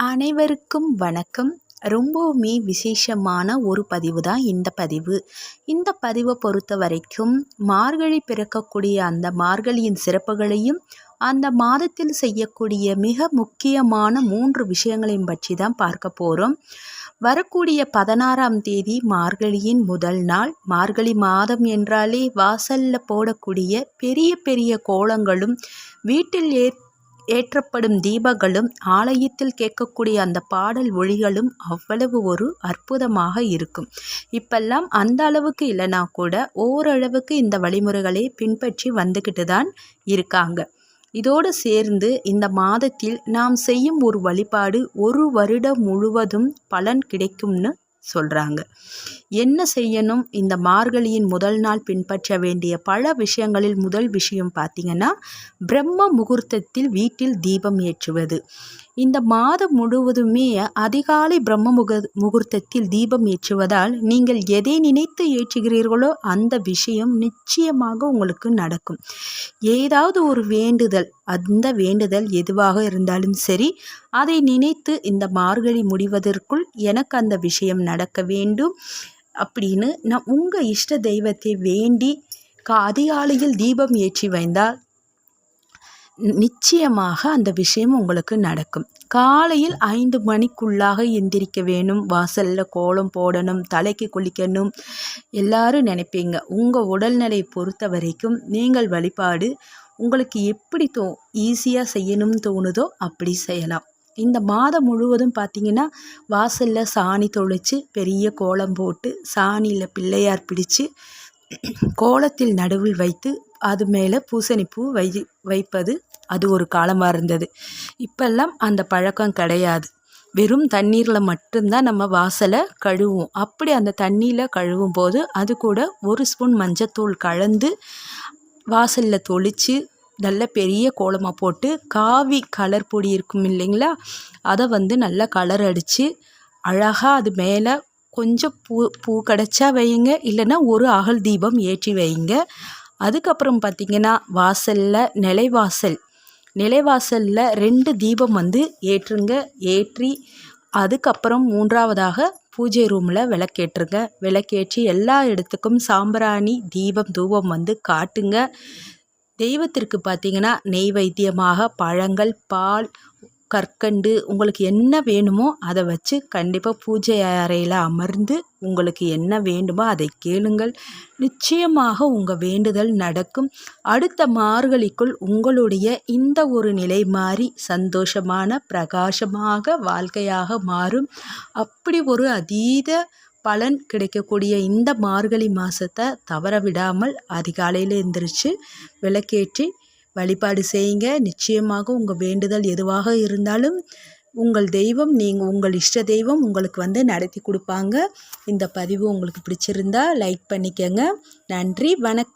அனைவருக்கும் வணக்கம். ரொம்பவுமே விசேஷமான ஒரு பதிவு தான் இந்த பதிவு. இந்த பதிவை பொறுத்த வரைக்கும் மார்கழி பிறக்கக்கூடிய அந்த மார்கழியின் சிறப்புகளையும் அந்த மாதத்தில் செய்யக்கூடிய மிக முக்கியமான மூன்று விஷயங்களையும் பற்றி தான் பார்க்க போகிறோம் வரக்கூடிய பதினாறாம் தேதி மார்கழியின் முதல் நாள். மார்கழி மாதம் என்றாலே வாசலில் போடக்கூடிய பெரிய பெரிய கோலங்களும் வீட்டில் ஏற் ஏற்றப்படும் தீபங்களும் ஆலயத்தில் கேட்கக்கூடிய அந்த பாடல் ஒளிகளும் அவ்வளவு ஒரு அற்புதமாக இருக்கும். இப்பெல்லாம் அந்த அளவுக்கு இல்லைனா கூட ஓரளவுக்கு இந்த வழிமுறைகளை பின்பற்றி வந்துக்கிட்டு தான் இருக்காங்க. இதோடு சேர்ந்து இந்த மாதத்தில் நாம் செய்யும் ஒரு வழிபாடு ஒரு வருடம் முழுவதும் பலன் கிடைக்கும்னு சொல்கிறாங்க என்ன செய்யணும்? இந்த மார்கழியின் முதல் நாள் பின்பற்ற வேண்டிய பல விஷயங்களில் முதல் விஷயம் பார்த்திங்கன்னா பிரம்ம முகூர்த்தத்தில் வீட்டில் தீபம் ஏற்றுவது. இந்த மாதம் முழுவதுமே அதிகாலை பிரம்ம முக முகூர்த்தத்தில் தீபம் ஏற்றுவதால் நீங்கள் எதை நினைத்து ஏற்றுகிறீர்களோ அந்த விஷயம் நிச்சயமாக உங்களுக்கு நடக்கும். ஏதாவது ஒரு வேண்டுதல் அந்த வேண்டுதல் எதுவாக இருந்தாலும் சரி அதை நினைத்து இந்த மார்கழி முடிவதற்குள் எனக்கு அந்த விஷயம் நடக்க வேண்டும் அப்படின்னு நான் உங்கள் இஷ்ட தெய்வத்தை வேண்டி கா அதிகாலையில் தீபம் ஏற்றி வைந்தால் நிச்சயமாக அந்த விஷயம் உங்களுக்கு நடக்கும். காலையில் ஐந்து மணிக்குள்ளாக எந்திரிக்க வேணும். வாசலில் கோலம் போடணும் தலைக்கு குளிக்கணும். எல்லாரும் நினைப்பீங்க உங்கள் உடல்நிலை பொறுத்த வரைக்கும் நீங்கள் வழிபாடு உங்களுக்கு எப்படி தோ ஈஸியாக செய்யணும்னு தோணுதோ அப்படி செய்யலாம். இந்த மாதம் முழுவதும் பார்த்திங்கன்னா வாசலில் சாணி தொளித்து பெரிய கோலம் போட்டு சாணியில் பிள்ளையார் பிடிச்சு கோலத்தில் நடுவில் வைத்து அது மேலே பூசணிப்பூ வை வைப்பது அது ஒரு காலமாக இருந்தது. இப்பெல்லாம் அந்த பழக்கம் கிடையாது. வெறும் தண்ணீரில் மட்டும்தான் நம்ம வாசலை கழுவோம் அப்படி அந்த தண்ணியில் கழுவும் போது அது கூட ஒரு ஸ்பூன் மஞ்சத்தூள் கலந்து வாசலில் தொளித்து நல்ல பெரிய கோலமாக போட்டு காவி கலர் பொடி இருக்கும் இல்லைங்களா? அதை வந்து நல்லா கலர் அடித்து அழகாக அது மேலே கொஞ்சம் பூ பூ கிடச்சா வையுங்க இல்லைன்னா ஒரு அகல் தீபம் ஏற்றி வைங்க அதுக்கப்புறம் பார்த்திங்கன்னா வாசலில் நிலைவாசல். நிலைவாசலில் ரெண்டு தீபம் வந்து ஏற்றுங்க ஏற்றி அதுக்கப்புறம் மூன்றாவதாக பூஜை ரூமில் விளக்கேற்றுங்க. விளக்கேற்றி எல்லா இடத்துக்கும் சாம்பிராணி தீபம் தூபம் வந்து காட்டுங்க. தெய்வத்திற்கு பார்த்தீங்கன்னா நெய்வேத்தியமாக பழங்கள் பால் கற்கண்டு உங்களுக்கு என்ன வேணுமோ அதை வச்சு கண்டிப்பாக பூஜை அறையில் அமர்ந்து உங்களுக்கு என்ன வேண்டுமோ அதை கேளுங்கள். நிச்சயமாக உங்கள் வேண்டுதல் நடக்கும். அடுத்த மார்கழிக்குள் உங்களுடைய இந்த ஒரு நிலை மாறி சந்தோஷமான பிரகாசமாக வாழ்க்கையாக மாறும். அப்படி ஒரு அதீத பலன் கிடைக்கக்கூடிய இந்த மார்கழி மாதத்தை தவற விடாமல் அதிகாலையில் எழுந்திரிச்சு விளக்கேற்றி வழிபாடு செய்யுங்க. நிச்சயமாக உங்கள் வேண்டுதல் எதுவாக இருந்தாலும் உங்கள் தெய்வம் நீங்கள் உங்கள் இஷ்ட தெய்வம் உங்களுக்கு வந்து நடத்தி கொடுப்பாங்க. இந்த பதிவு உங்களுக்கு பிடிச்சிருந்தா லைக் பண்ணிக்கங்க. நன்றி வணக்கம்.